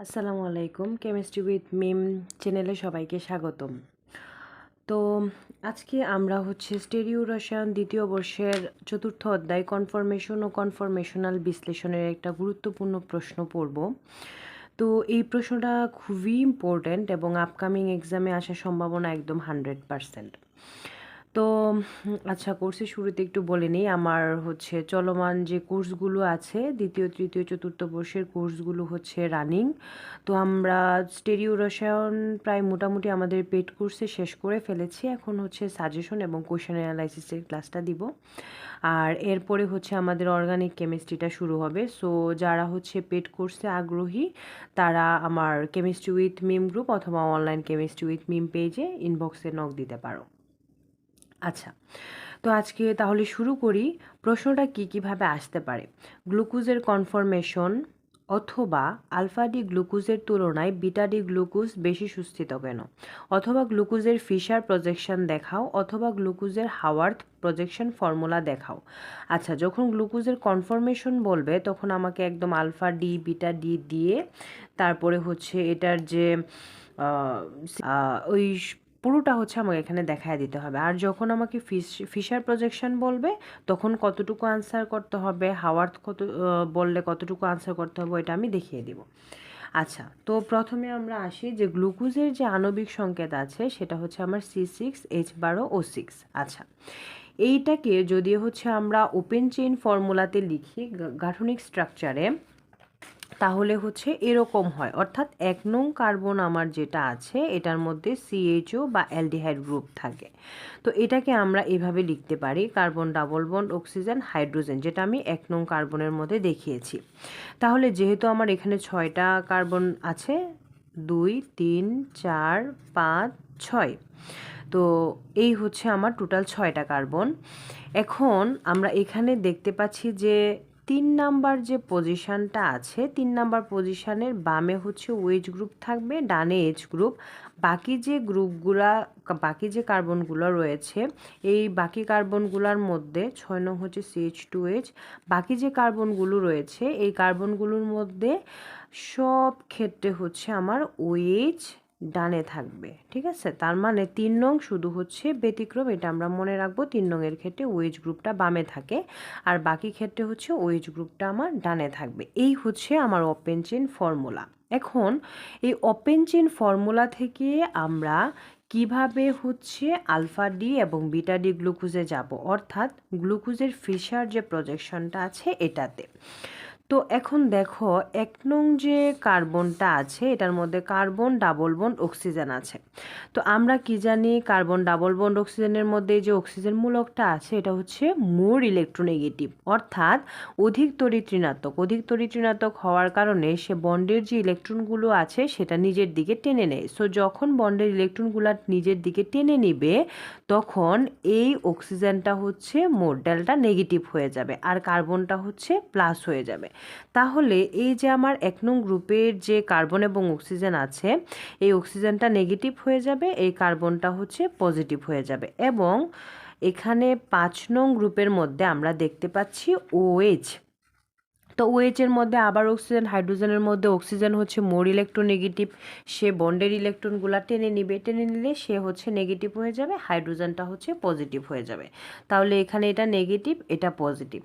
আসসালামু আলাইকুম chemistry with মিম চ্যানেলে সবাইকে স্বাগতম। তো আজকে আমরা হচ্ছে স্টেরিও রসায়ন দ্বিতীয় বর্ষের চতুর্থ অধ্যায় কনফরমেশন ও কনফরমেশনাল বিশ্লেষণের একটা গুরুত্বপূর্ণ প্রশ্ন পড়ব। তো এই প্রশ্নটা খুবই ইম্পর্ট্যান্ট এবং আপকামিং এক্সামে আসার সম্ভাবনা একদম হান্ড্রেড পারসেন্ট তো আচ্ছা কোর্সের শুরুতে একটু বলে নিই। আমার হচ্ছে চলমান যে কোর্সগুলো আছে, দ্বিতীয়, তৃতীয়, চতুর্থ বর্ষের কোর্সগুলো হচ্ছে রানিং তো আমরা স্টেরিও রসায়ন প্রায় মোটামুটি আমাদের পেড কোর্সে শেষ করে ফেলেছি। এখন হচ্ছে সাজেশন এবং কোয়েশন অ্যানালাইসিসের ক্লাসটা দিব। আর এরপরে হচ্ছে আমাদের অর্গানিক কেমিস্ট্রিটা শুরু হবে। সো যারা হচ্ছে পেড কোর্সে আগ্রহী, তারা আমার কেমিস্ট্রি উইথ মিম গ্রুপ অথবা অনলাইন কেমিস্ট্রি উইথ মিম পেজে ইনবক্সে নক দিতে পারো। আচ্ছা তো আজকে তাহলে শুরু করি প্রশ্নটা কি কীভাবে আসতে পারে? গ্লুকোজের কনফরমেশন অথবা আলফা ডি গ্লুকোজের তুলনায় বিটা ডি গ্লুকোজ বেশি সুস্থিত কেন? অথবা গ্লুকোজের ফিশার প্রজেকশন দেখাও অথবা গ্লুকোজের হাওয়ার্থ প্রজেকশন ফর্মুলা দেখাও। আচ্ছা যখন গ্লুকোজের কনফরমেশন বলবে, তখন আমাকে একদম আলফা ডি, বিটা ডি দিয়ে তারপরে হচ্ছে এটার যে ওই পুরোটা হচ্ছে আমাকে এখানে দেখায় দিতে হবে। আর যখন আমাকে ফিশ, ফিশার প্রজেকশন বলবে, তখন কতটুকু আনসার করতে হবে হাওয়ার্থ কত বললে কতটুকু আনসার করতে হবে এটা আমি দেখিয়ে দিব। আচ্ছা তো প্রথমে আমরা আসি যে গ্লুকোজের যে আণবিক সংকেত আছে, সেটা হচ্ছে আমার সি সিক্স এইচ বারো ও সিক্স আচ্ছা এইটাকে যদি হচ্ছে আমরা ওপেন চেইন ফর্মুলাতে লিখি গাঠনিক স্ট্রাকচারে তাহলে হচ্ছে এরকম হয়। অর্থাৎ এক নং কার্বন আমার যেটা আছে, এটার মধ্যে সিএইচও বা অ্যালডিহাইড গ্রুপ থাকে। তো এটাকে আমরা এভাবে লিখতে পারি, carbon double bond, oxygen, hydrogen, যেটা আমি এক নং কার্বনের মধ্যে দেখিয়েছি। তাহলে যেহেতু আমার এখানে ছয়টা কার্বন আছে, দুই, তিন, চার, পাঁচ, ছয়, তো এই হচ্ছে আমার টোটাল ছয়টা কার্বন। এখন আমরা এখানে দেখতে পাচ্ছি যে তিন নাম্বার যে পজিশানটা আছে, তিন নাম্বার পজিশানের বামে হচ্ছে ওয়েজ গ্রুপ থাকবে, ডানে এজ গ্রুপ বাকি যে গ্রুপগুলা, বাকি যে কার্বনগুলো রয়েছে, এই বাকি কার্বনগুলোর মধ্যে ছয় নং হচ্ছে সিএইচ টু এইচ বাকি যে কার্বনগুলো রয়েছে, এই কার্বনগুলোর মধ্যে সব ক্ষেত্রে হচ্ছে আমার ওয়েজ ডানে থাকবে, ঠিক আছে? তার মানে তিন নং শুধু হচ্ছে ব্যতিক্রম, এটা আমরা মনে রাখব তিন নংয়ের ক্ষেত্রে ওয়েজ গ্রুপটা বামে থাকে, আর বাকি ক্ষেত্রে হচ্ছে ওয়েজ গ্রুপটা আমার ডানে থাকবে। এই হচ্ছে আমার ওপেন চেন ফর্মুলা এখন, এই ওপেন চেন ফর্মুলা থেকে আমরা কীভাবে হচ্ছে আলফা ডি এবং বিটা ডি গ্লুকোজে যাব? অর্থাৎ গ্লুকোজের ফিশার যে প্রজেকশনটা আছে, এটাতে। তো এখন দেখো, এক নং যে কার্বনটা আছে, এটার মধ্যে কার্বন, ডাবল বন্ড, অক্সিজেন আছে। তো আমরা কি জানি, কার্বন, ডাবল বন্ড, অক্সিজেনের মধ্যে যে অক্সিজেন মূলকটা আছে, এটা হচ্ছে মোর ইলেকট্রোনেগেটিভ। অর্থাৎ অধিক তরিত্রিণাত্মক অধিক তরিত্রিণাত্মক হওয়ার কারণে সে বন্ডের যে ইলেকট্রনগুলো আছে, সেটা নিজের দিকে টেনে নেয়। সো যখন বন্ডের ইলেকট্রনগুলো নিজের দিকে টেনে নিবে, তখন এই অক্সিজেনটা হচ্ছে মোর, ডেলটা নেগেটিভ হয়ে যাবে, আর কার্বনটা হচ্ছে প্লাস হয়ে যাবে। তাহলে এই যে আমার এক নং গ্রুপের যে কার্বন এবং অক্সিজেন আছে, এই অক্সিজেনটা নেগেটিভ হয়ে যাবে, এই কার্বনটা হচ্ছে পজিটিভ হয়ে যাবে। এবং এখানে পাঁচ নং গ্রুপের মধ্যে আমরা দেখতে পাচ্ছি ওএইচ তো ওএইচের মধ্যে আবার অক্সিজেন, হাইড্রোজেনের মধ্যে অক্সিজেন হচ্ছে মোর ইলেকট্রোনেগেটিভ। সে বন্ডের ইলেকট্রনগুলো টেনে নিবে, টেনে নিলে সে হচ্ছে নেগেটিভ হয়ে যাবে, হাইড্রোজেনটা হচ্ছে পজিটিভ হয়ে যাবে। তাহলে এখানে এটা নেগেটিভ এটা পজিটিভ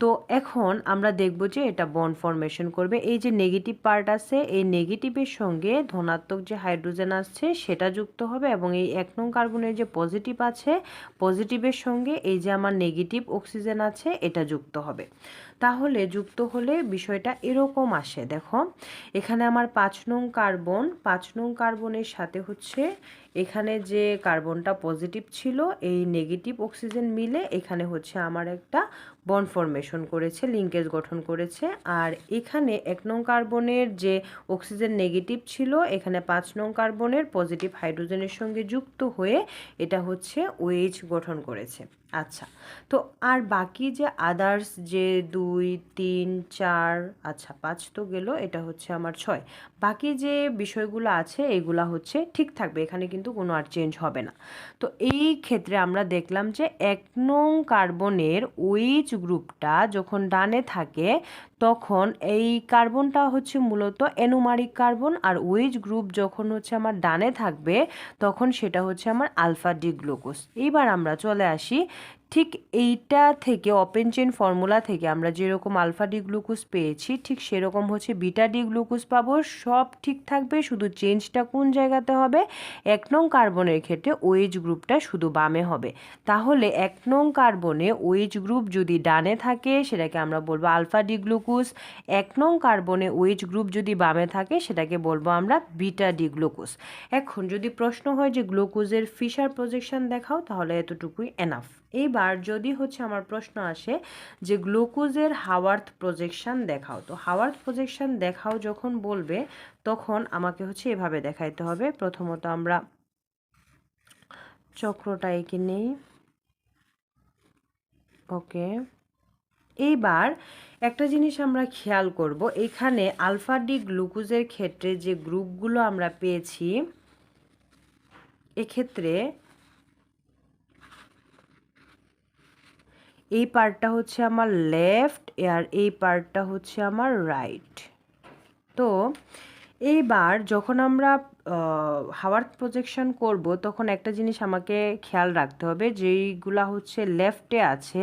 তো এখন আমরা দেখব যে এটা বন্ড ফর্মেশন করবে। এই যে নেগেটিভ পার্ট আছে, এই নেগেটিভের সঙ্গে ধনাত্মক যে হাইড্রোজেন আসছে, সেটা যুক্ত হবে এবং এই এক নং কার্বনের যে পজিটিভ আছে পজিটিভের সঙ্গে এই যে আমার নেগেটিভ অক্সিজেন আছে, এটা যুক্ত হবে। তাহলে যুক্ত হলে বিষয়টা এরকম আসে। দেখো, এখানে আমার পাঁচ নং কার্বন পাঁচ নং কার্বনের সাথে হচ্ছে এখানে যে কার্বনটা পজিটিভ ছিল, এই নেগেটিভ অক্সিজেন মিলে এখানে হচ্ছে আমার একটা বন ফরমেশন করেছে, লিঙ্কেজ গঠন করেছে। আর এখানে এক নং কার্বনের যে অক্সিজেন নেগেটিভ ছিল, এখানে পাঁচ নং কার্বনের পজিটিভ হাইড্রোজেনের সঙ্গে যুক্ত হয়ে এটা হচ্ছে ওয়েজ গঠন করেছে। আচ্ছা তো আর বাকি যে আদার্স যে দুই, তিন, চার আচ্ছা পাঁচ তো গেল, এটা হচ্ছে আমার ছয়। বাকি যে বিষয়গুলো আছে, এগুলো হচ্ছে ঠিক থাকবে, এখানে কিন্তু কোনো আর চেঞ্জ হবে না। তো এই ক্ষেত্রে আমরা দেখলাম যে এক নং কার্বনের ওইচ গ্রুপটা যখন ডানে থাকে তখন এই কার্বনটা হচ্ছে মূলত অ্যানোমারিক কার্বন আর ওয়েজ গ্রুপ যখন হচ্ছে আমার ডানে থাকবে, তখন সেটা হচ্ছে আমার আলফা ডি গ্লুকোজ এইবার আমরা চলে আসি ঠিক এইটা থেকে ওপেন চেন ফর্মুলা থেকে আমরা যেরকম আলফা ডি গ্লুকোজ পেয়েছি, ঠিক সেরকম হচ্ছে বিটা ডি গ্লুকোজ পাবো। সব ঠিক থাকবে, শুধু চেঞ্জটা কোন জায়গাতে হবে? এক নং কার্বনের ক্ষেত্রে ওয়েজ গ্রুপটা শুধু বামে হবে। তাহলে এক নং কার্বনে ওয়েজ গ্রুপ যদি ডানে থাকে, সেটাকে আমরা বলব আলফা ডি গ্লুকোজ এক নং কার্বনে ওয়েজ গ্রুপ যদি বামে থাকে, সেটাকে বলব আমরা বিটা ডি গ্লুকোজ এখন যদি প্রশ্ন হয় যে গ্লুকোজের ফিশার প্রজেকশন দেখাও, তাহলে এতটুকুই এনাফ এইবার যদি হচ্ছে আমার প্রশ্ন আসে যে গ্লুকোজের হাওয়ার্থ প্রজেকশন দেখাও, তো হাওয়ার্থ প্রজেকশন দেখাও যখন বলবে, তখন আমাকে হচ্ছে এভাবে দেখাইতে হবে। প্রথমত আমরা চক্রটা এঁকে নেই। ওকে। এইবার একটা জিনিস আমরা খেয়াল করব, এখানে আলফা ডি গ্লুকোজের ক্ষেত্রে যে গ্রুপগুলো আমরা পেয়েছি, এক্ষেত্রে এই পার্টটা হচ্ছে আমার লেফট আর এই পার্টটা হচ্ছে আমার রাইট তো এইবার যখন আমরা হাওয়ার প্রজেকশন করব, তখন একটা জিনিস আমাকে খেয়াল রাখতে হবে, যেইগুলা হচ্ছে লেফটে আছে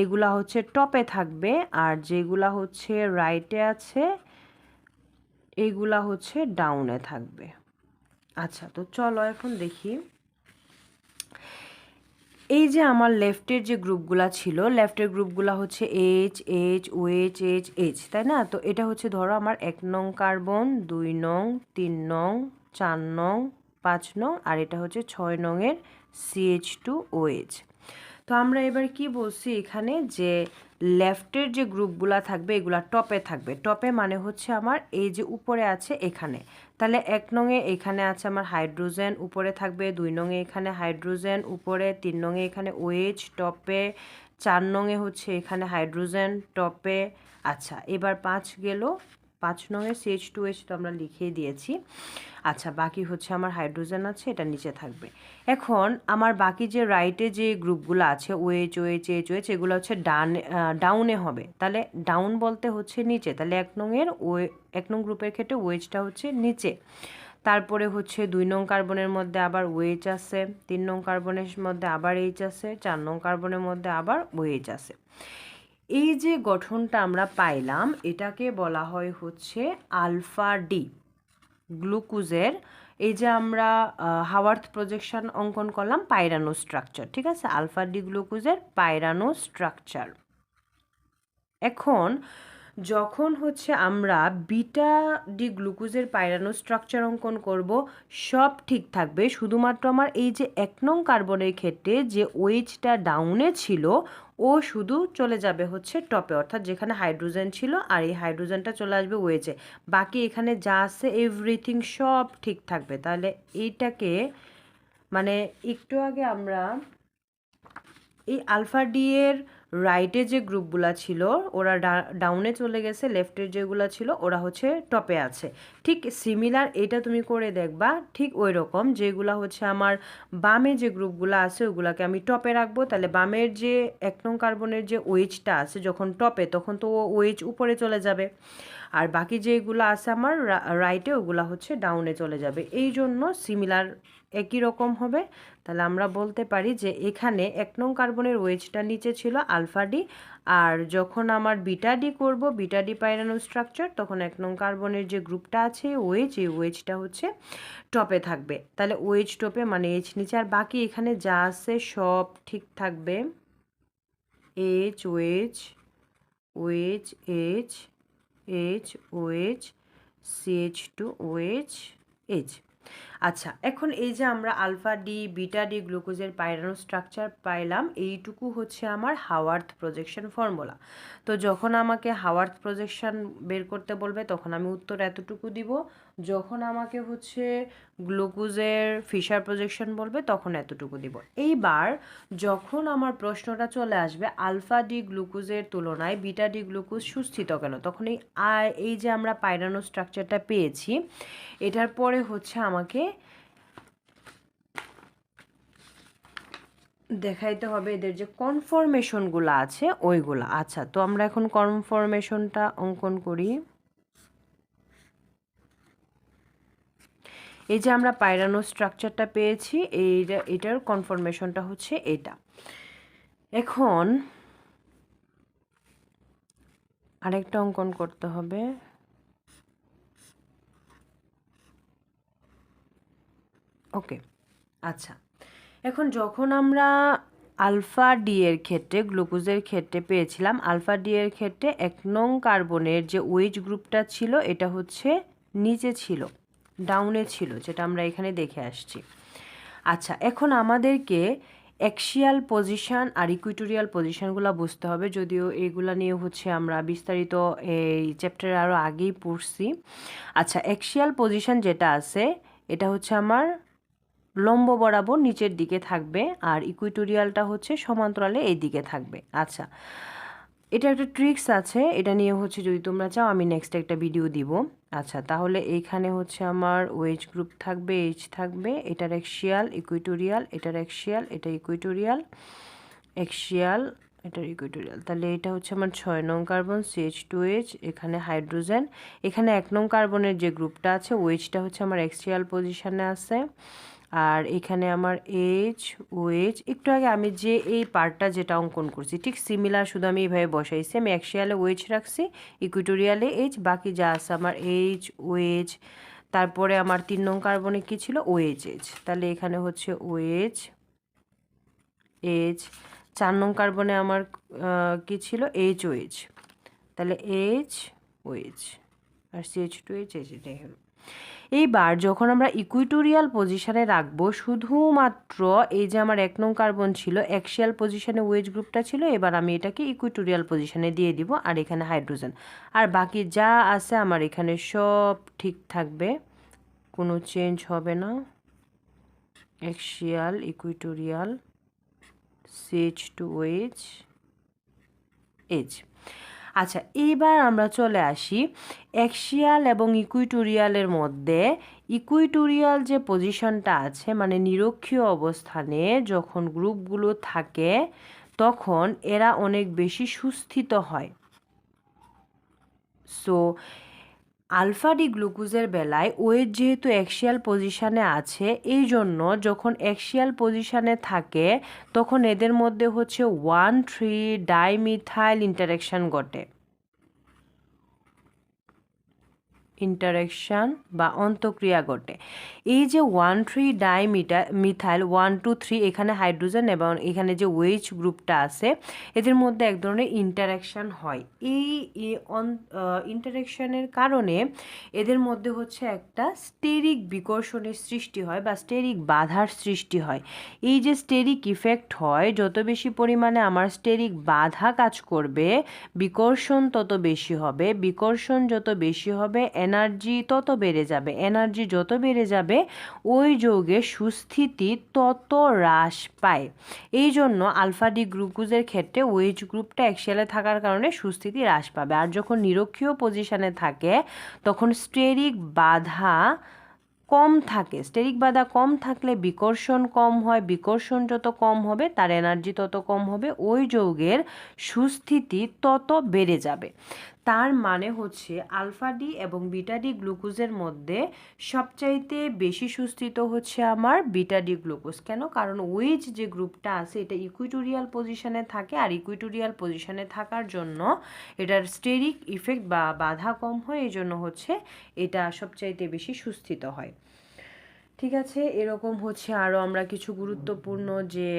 এইগুলা হচ্ছে টপে থাকবে, আর যেগুলা হচ্ছে রাইটে আছে এইগুলা হচ্ছে ডাউনে থাকবে। আচ্ছা তো চলো এখন দেখি। এই যে আমার লেফটের যে গ্রুপগুলো ছিল, লেফটের গ্রুপগুলো হচ্ছে H H O H H H তাই না? তো এটা হচ্ছে ধরো আমার এক নং কার্বন, দুই নং, তিন নং, চার নং, পাঁচ নং, আর এটা হচ্ছে ছয় নংয়ের সিএইচ টু ওএইচ তো আমরা এবার কি বলছি এখানে যে লেফটের যে গ্রুপগুলা থাকবে, এগুলা টপে থাকবে। টপে মানে হচ্ছে আমার এই যে উপরে আছে এখানে। তাহলে এক নঙে এখানে আছে আমার হাইড্রোজেন, উপরে থাকবে দুই নঙে এখানে হাইড্রোজেন, উপরে তিন নঙে এখানে ওয়েজ টপে চার নঙে হচ্ছে এখানে হাইড্রোজেন, টপে আচ্ছা এবার পাঁচ গেল পাঁচ নঙে সিএইচ টু এইচ তো আমরা লিখিয়ে দিয়েছি। আচ্ছা বাকি হচ্ছে আমার হাইড্রোজেন আছে, এটা নিচে থাকবে। এখন আমার বাকি যে রাইটে যে গ্রুপগুলো আছে ওয়েচ ওয়েচ এইচ ওয়েচ এগুলো হচ্ছে ডান ডাউনে হবে। তাহলে ডাউন বলতে হচ্ছে নিচে। তাহলে এক নংয়ের ওয়ে এক নং গ্রুপের ক্ষেত্রে ওয়েজটা হচ্ছে নিচে। তারপরে হচ্ছে দুই নং কার্বনের মধ্যে আবার ওয়েচ আছে, তিন নং কার্বনের মধ্যে আবার এইচ আছে, চার নং কার্বনের মধ্যে আবার ওয়েচ আছে। এই যে গঠনটা আমরা পাইলাম, এটাকে বলা হয় হচ্ছে আলফা ডি, গ্লুকোজের। এই যে আমরা হাওয়ার্থ প্রজেকশন অঙ্কন করলাম, পাইরানো স্ট্রাকচার, ঠিক আছে? আলফা ডি গ্লুকোজের পাইরানো স্ট্রাকচার। এখন যখন হচ্ছে আমরা বিটা ডি গ্লুকোজের পাইরানো স্ট্রাকচার অঙ্কন করব, সব ঠিক থাকবে। শুধুমাত্র আমার এই যে এক নং কার্বনের ক্ষেত্রে যে ওয়েজটা ডাউনে ছিল, ও শুধু চলে যাবে হচ্ছে টপে অর্থাৎ যেখানে হাইড্রোজেন ছিল, আর এই হাইড্রোজেনটা চলে আসবে ওয়েজে বাকি এখানে যা আছে এভরিথিং সব ঠিক থাকবে। তাহলে এইটাকে মানে একটু আগে আমরা এই আলফা ডি এর রাইটে যে গ্রুপগুলা ছিল, ওরা ডাউনে চলে গেছে লেফটের যেগুলো ছিল, ওরা হচ্ছে টপে আছে। ঠিক সিমিলার এটা তুমি করে দেখবা, ঠিক ওই রকম যেগুলো হচ্ছে আমার বামে যে গ্রুপগুলো আছে ওগুলাকে আমি টপে রাখব। তাহলে বামের যে এক নং কার্বনের যে ওয়েজটা আছে যখন টপে তখন তো ওয়েজ উপরে চলে যাবে। আর বাকি যেগুলো আছে আমার রাইটে ওগুলো হচ্ছে ডাউনে চলে যাবে। এই জন্য সিমিলার একই রকম হবে। তাহলে আমরা বলতে পারি যে এখানে এক নং কার্বনের ওয়েজটা নিচে ছিল আলফা ডি আর যখন আমার বিটা ডি করব বিটা ডি পাইরানো স্ট্রাকচার তখন এক নং কার্বনের যে গ্রুপটা আছে ওয়েজ এই ওয়েজটা হচ্ছে টপে থাকবে। তাহলে ওয়েজ টপে মানে এইচ নিচে, আর বাকি এখানে যা আছে সব ঠিক থাকবে। H O H O H H H O H C H two O H H আচ্ছা এখন এই যে আমরা আলফা ডি, বিটা ডি, গ্লুকোজের পাইরানো স্ট্রাকচার পাইলাম, এইটুকু হচ্ছে আমার হাওয়ার্থ প্রজেকশন ফর্মুলা। তো যখন আমাকে হাওয়ার্থ প্রজেকশন বের করতে বলবে, তখন আমি উত্তর এতটুকু দিব, যখন আমাকে হচ্ছে গ্লুকোজের ফিশার প্রজেকশন বলবে, তখন এতটুকু দিব। এইবার যখন আমার প্রশ্নটা চলে আসবে, আলফা ডি গ্লুকোজের তুলনায় বিটা ডি গ্লুকোজ সুস্থিত কেন? তখন এই এই যে আমরা পাইরানো স্ট্রাকচারটা পেয়েছি, এটার পরে হচ্ছে আমাকে দেখাইতে হবে এদের যে কনফরমেশনগুলো আছে, ওইগুলো। আচ্ছা তো আমরা এখন কনফরমেশনটা অঙ্কন করি। এই যে আমরা পায়রানো স্ট্রাকচারটা পেয়েছি, এইটা, এটার কনফরমেশনটা হচ্ছে এটা। এখন আরেকটা অঙ্কন করতে হবে। ওকে আচ্ছা। এখন যখন আমরা আলফা ডি এর ক্ষেত্রে, গ্লুকোজের ক্ষেত্রে পেয়েছিলাম, আলফা ডি এর ক্ষেত্রে এক নং কার্বনের যে ওয়েজ গ্রুপটা ছিল, এটা হচ্ছে নিচে ছিল, ডাউনে ছিল, যেটা আমরা এখানে দেখে আসছি। আচ্ছা এখন আমাদেরকে অ্যাক্সিয়াল পজিশন আর ইকুইটোরিয়াল পজিশনগুলো বুঝতে হবে, যদিও এইগুলা নিয়ে হচ্ছে আমরা বিস্তারিত এই চ্যাপ্টারে আরও আগেই পড়ছি। আচ্ছা অ্যাক্সিয়াল পজিশন যেটা আছে, এটা হচ্ছে আমার লম্ব বরাবর নিচের দিকে থাকবে আর ইকুইটোরিয়ালটা হচ্ছে সমান্তরালে এই দিকে থাকবে। আচ্ছা এটা একটা ট্রিক্স আছে, এটা নিয়ে হচ্ছে যদি তোমরা চাও আমি নেক্সট একটা ভিডিও দিব। আচ্ছা তাহলে এইখানে হচ্ছে আমার ওয়েজ গ্রুপ থাকবে এইচ থাকবে, এটার এক্সিয়াল ইকুইটোরিয়াল এটার এক্সিয়াল এটা ইকুইটোরিয়াল এক্সিয়াল এটার ইকুইটোরিয়াল তাহলে এটা হচ্ছে আমার ছয় নং carbon C H two H এখানে হাইড্রোজেন এখানে এক নং কার্বনের যে গ্রুপটা আছে ওয়েজটা হচ্ছে আমার এক্সিয়াল পজিশানে আছে। আর এখানে আমার এইচ ও এইচ একটু আগে আমি যে এই পার্টটা যেটা অঙ্কন করছি, ঠিক সিমিলার শুধু আমি এইভাবে বসাইছি, আমি অ্যাক্সিয়ালে ওয়েচ রাখছি ইকুইটোরিয়ালে এইচ বাকি যা আছে আমার এইচ ও এইচ তারপরে আমার তিন নং কার্বনে কী ছিল? ও এইচ এইচ তাহলে এখানে হচ্ছে ও এইচ এইচ চার নং কার্বনে আমার কী ছিল? এইচ ও এইচ তাহলে এইচ ও এইচ আর C H two H H এইবার যখন আমরা ইকুইটোরিয়াল পজিশানে রাখব, শুধুমাত্র এই যে আমার এক নং কার্বন ছিল অ্যাক্সিয়াল পজিশানে ওয়েজ গ্রুপটা ছিল, এবার আমি এটাকে ইকুইটোরিয়াল পজিশানে দিয়ে দিব আর এখানে হাইড্রোজেন আর বাকি যা আছে আমার এখানে সব ঠিক থাকবে। কোনো চেঞ্জ হবে না। Axial equatorial C H two O H H আচ্ছা এইবার আমরা চলে আসি অ্যাক্সিয়াল এবং ইকুইটোরিয়ালের মধ্যে। ইকুইটোরিয়াল যে পজিশনটা আছে মানে নিরক্ষীয় অবস্থানে যখন গ্রুপগুলো থাকে, তখন এরা অনেক বেশি সুস্থিত হয়। সো আলফা ডি গ্লুকোজের বেলায় ওয়েট যেহেতু অ্যাক্সিয়াল পজিশানে আছে, এই জন্য যখন অ্যাক্সিয়াল পজিশানে থাকে, তখন এদের মধ্যে হচ্ছে ওয়ান থ্রি ডাইমিথাইল ইন্টারাকশান ঘটে। ইন্টারেকশান বা অন্তক্রিয়া ঘটে। এই যে ওয়ান থ্রি ডাইমিটা মিথাইল ওয়ান টু থ্রি এখানে হাইড্রোজেন এবং এখানে যে ওয়েজ গ্রুপটা আছে, এদের মধ্যে এক ধরনের ইন্টারাকশান হয়। এই ইন্টারাকশানের কারণে এদের মধ্যে হচ্ছে একটা স্টেরিক বিকর্ষণের সৃষ্টি হয় বা স্টেরিক বাধার সৃষ্টি হয়। এই যে স্টেরিক ইফেক্ট হয়, যত বেশি পরিমাণে আমার স্টেরিক বাধা কাজ করবে, বিকর্ষণ তত বেশি হবে, বিকর্ষণ যত বেশি হবে এনার্জি তত বেড়ে যাবে, এনার্জি যত বেড়ে যাবে, ওই যৌগের সুস্থিতি তত হ্রাস পায়। এই জন্য আলফা ডি গ্লুকোজের ক্ষেত্রে ওয়েজ গ্রুপটা একশেলে থাকার কারণে সুস্থিতি হ্রাস পাবে। আর যখন নিরক্ষীয় পজিশনে থাকে, তখন স্টেরিক বাধা কম থাকে। স্টেরিক বাধা কম থাকলে বিকর্ষণ কম হয়, বিকর্ষণ যত কম হবে, তার এনার্জি তত কম হবে, ওই যৌগের সুস্থিতি তত বেড়ে যাবে। তার মানে হচ্ছে আলফা ডি এবং বিটা ডি গ্লুকোজের মধ্যে সবচাইতে বেশি সুস্থিত হচ্ছে আমার বিটা ডি গ্লুকোজ। কেন? কারণ ওয়েজ যে গ্রুপটা আছে, এটা ইকুইটোরিয়াল পজিশনে থাকে আর ইকুইটোরিয়াল পজিশনে থাকার জন্য এটার স্টেরিক ইফেক্ট বা বাধা কম হয়, এই জন্য হচ্ছে এটা সবচাইতে বেশি সুস্থিত হয়। ঠিক আছে, এরকম হচ্ছে আরও আমরা কিছু গুরুত্বপূর্ণ যে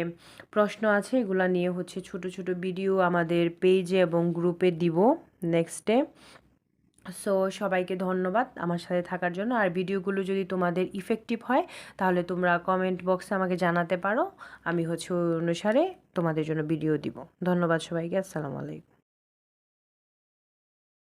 প্রশ্ন আছে, এগুলো নিয়ে হচ্ছে ছোট ছোট ভিডিও আমাদের পেজে এবং গ্রুপে দিব। নেক্সটে সো সবাইকে ধন্যবাদ আমার সাথে থাকার জন্য। আর ভিডিওগুলো যদি তোমাদের ইফেক্টিভ হয়, তাহলে তোমরা কমেন্ট বক্সে আমাকে জানাতে পারো। আমি হচ্ছে অনুসারে তোমাদের জন্য ভিডিও দিব। ধন্যবাদ সবাইকে। আসসালামু আলাইকুম।